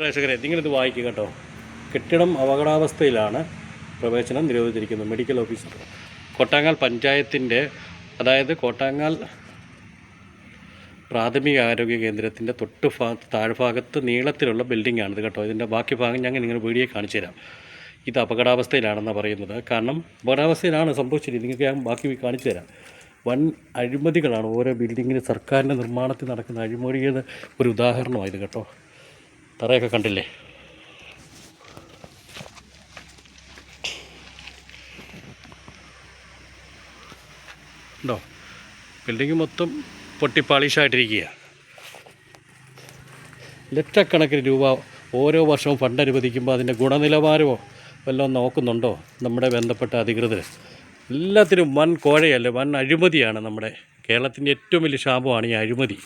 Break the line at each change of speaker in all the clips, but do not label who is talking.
പ്രേക്ഷകരെ നിങ്ങളിത് വായിക്കുക കേട്ടോ. കെട്ടിടം അപകടാവസ്ഥയിലാണ് പ്രവേശനം നിരോധിച്ചിരിക്കുന്നത് മെഡിക്കൽ ഓഫീസർ. കോട്ടാങ്ങാൽ പഞ്ചായത്തിന്റെ അതായത് കോട്ടാങ്ങാൽ പ്രാഥമിക ആരോഗ്യ കേന്ദ്രത്തിന്റെ തൊട്ട് ഭാ താഴ്ഭാഗത്ത് നീളത്തിലുള്ള ബിൽഡിംഗ് ആണിത് കേട്ടോ. ഇതിന്റെ ബാക്കി ഭാഗം ഞങ്ങൾ നിങ്ങൾ വീഡിയോ കാണിച്ചു തരാം. ഇത് അപകടാവസ്ഥയിലാണെന്നാണ് പറയുന്നത്. കാരണം അപകടാവസ്ഥയിലാണ് സംഭവിച്ചിരിക്കുന്നത്. നിങ്ങൾക്ക് ഞാൻ ബാക്കി കാണിച്ചു തരാം. വൻ അഴിമതികളാണ് ഓരോ ബിൽഡിങ്ങിന് സർക്കാരിന്റെ നിർമ്മാണത്തിൽ നടക്കുന്ന അഴിമതിയുടെ ഒരു ഉദാഹരണമായത് കേട്ടോ. തറയൊക്കെ കണ്ടില്ലേ? ഉണ്ടോ? ബിൽഡിങ് മൊത്തം പൊട്ടിപ്പാളീഷായിട്ടിരിക്കുക ലക്ഷക്കണക്കിന് രൂപ ഓരോ വർഷവും ഫണ്ട് അനുവദിക്കുമ്പോൾ അതിന്റെ ഗുണനിലവാരമോ വല്ലതും നോക്കുന്നുണ്ടോ നമ്മുടെ ബന്ധപ്പെട്ട അധികൃതർ എല്ലാത്തിനും വൻ കോഴയല്ലേ വൻ അഴിമതിയാണ് നമ്മുടെ കേരളത്തിന്റെ ഏറ്റവും വലിയ ശാപമാണ് ഈ അഴിമതി.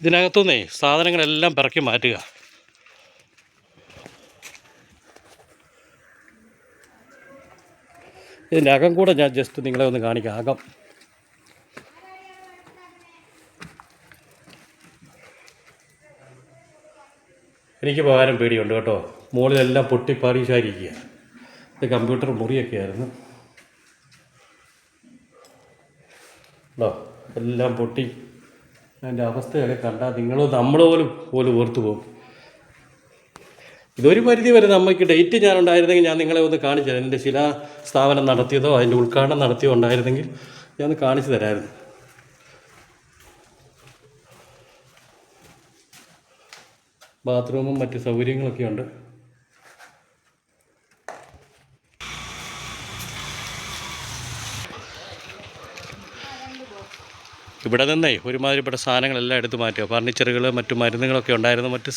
ഇതിനകത്തുനിന്നേ സാധനങ്ങളെല്ലാം പിറക്കി മാറ്റുക. ഇതിന്റെ അകം കൂടെ ഞാൻ ജസ്റ്റ് നിങ്ങളെ ഒന്ന് കാണിക്കാം. അകം. എനിക്ക് പോകാനും പേടിയുണ്ട് കേട്ടോ. മുകളിലെല്ലാം പൊട്ടിപ്പാറിച്ചായിരിക്കുക ഇത് കമ്പ്യൂട്ടർ മുറിയൊക്കെ ആയിരുന്നു. ഉണ്ടോ എല്ലാം പൊട്ടി. അതിന്റെ അവസ്ഥയൊക്കെ കണ്ടാൽ നിങ്ങൾ നമ്മൾ പോലും പോലും ഓർത്തു പോകും. ഇതൊരു പരിധി വരെ നമുക്ക് ഡേറ്റ് ഞാൻ ഉണ്ടായിരുന്നെങ്കിൽ ഞാൻ നിങ്ങളെ ഒന്ന് കാണിച്ചു തരാം. എന്റെ ശിലാസ്ഥാപനം നടത്തിയതോ അതിന്റെ ഉദ്ഘാടനം നടത്തിയോ ഉണ്ടായിരുന്നെങ്കിൽ ഞാൻ കാണിച്ചു തരാമായിരുന്നു. ബാത്റൂമും മറ്റ് സൗകര്യങ്ങളൊക്കെ ഉണ്ട്. ഇവിടെ നിന്നേ ഒരുമാതിരിപ്പെട്ട സാധനങ്ങളെല്ലാം എടുത്തു മാറ്റുക. ഫർണിച്ചറുകൾ മറ്റു മരുന്നുകളൊക്കെ ഉണ്ടായിരുന്നു. മറ്റ്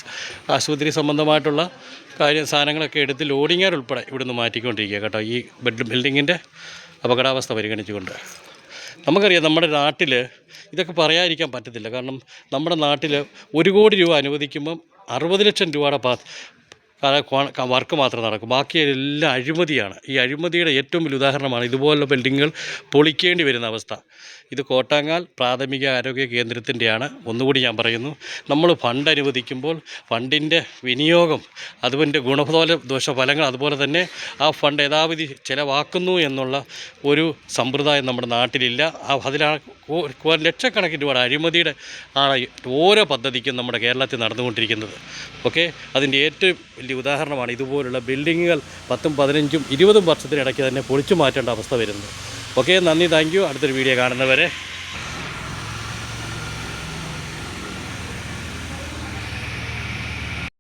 ആശുപത്രി സംബന്ധമായിട്ടുള്ള കാര്യം സാധനങ്ങളൊക്കെ എടുത്ത് ലോഡിങ്ങാർ ഉൾപ്പെടെ ഇവിടുന്ന് മാറ്റിക്കൊണ്ടിരിക്കുക കേട്ടോ. ഈ ബെഡ് ബിൽഡിങ്ങിന്റെ അപകടാവസ്ഥ പരിഗണിച്ചുകൊണ്ട്. നമുക്കറിയാം നമ്മുടെ നാട്ടിൽ ഇതൊക്കെ പറയാതിരിക്കാൻ പറ്റത്തില്ല. കാരണം നമ്മുടെ നാട്ടിൽ ഒരു കോടി രൂപ അനുവദിക്കുമ്പം അറുപത് ലക്ഷം രൂപയുടെ വർക്ക് മാത്രം നടക്കും. ബാക്കി എല്ലാം അഴിമതിയാണ്. ഈ അഴിമതിയുടെ ഏറ്റവും വലിയ ഉദാഹരണമാണ് ഇതുപോലുള്ള ബിൽഡിങ്ങുകൾ പൊളിക്കേണ്ടി വരുന്ന അവസ്ഥ. ഇത് കോട്ടാങ്ങാൽ പ്രാഥമിക ആരോഗ്യ കേന്ദ്രത്തിന്റെയാണ്. ഒന്നുകൂടി ഞാൻ പറയുന്നു നമ്മൾ ഫണ്ട് അനുവദിക്കുമ്പോൾ ഫണ്ടിന്റെ വിനിയോഗം അതിന്റെ ഗുണഫല ദോഷഫലങ്ങൾ അതുപോലെ തന്നെ ആ ഫണ്ട് യഥാവിധി ചിലവാക്കുന്നു എന്നുള്ള ഒരു സമ്പ്രദായം നമ്മുടെ നാട്ടിലില്ല. അതിലാണ് ലക്ഷക്കണക്കിന് രൂപയുടെ അഴിമതിയുടെ ആണ് ഓരോ പദ്ധതിക്കും നമ്മുടെ കേരളത്തിൽ നടന്നുകൊണ്ടിരിക്കുന്നത്. ഓക്കെ? അതിന്റെ ഏറ്റവും വലിയ ഉദാഹരണമാണ് ഇതുപോലുള്ള ബിൽഡിങ്ങുകൾ പത്തും പതിനഞ്ചും ഇരുപതും വർഷത്തിനിടയ്ക്ക് തന്നെ പൊളിച്ചു മാറ്റേണ്ട അവസ്ഥ വരുന്നത്. ഓക്കെ നന്ദി താങ്ക് യു. അടുത്തൊരു വീഡിയോ കാണുന്നവരെ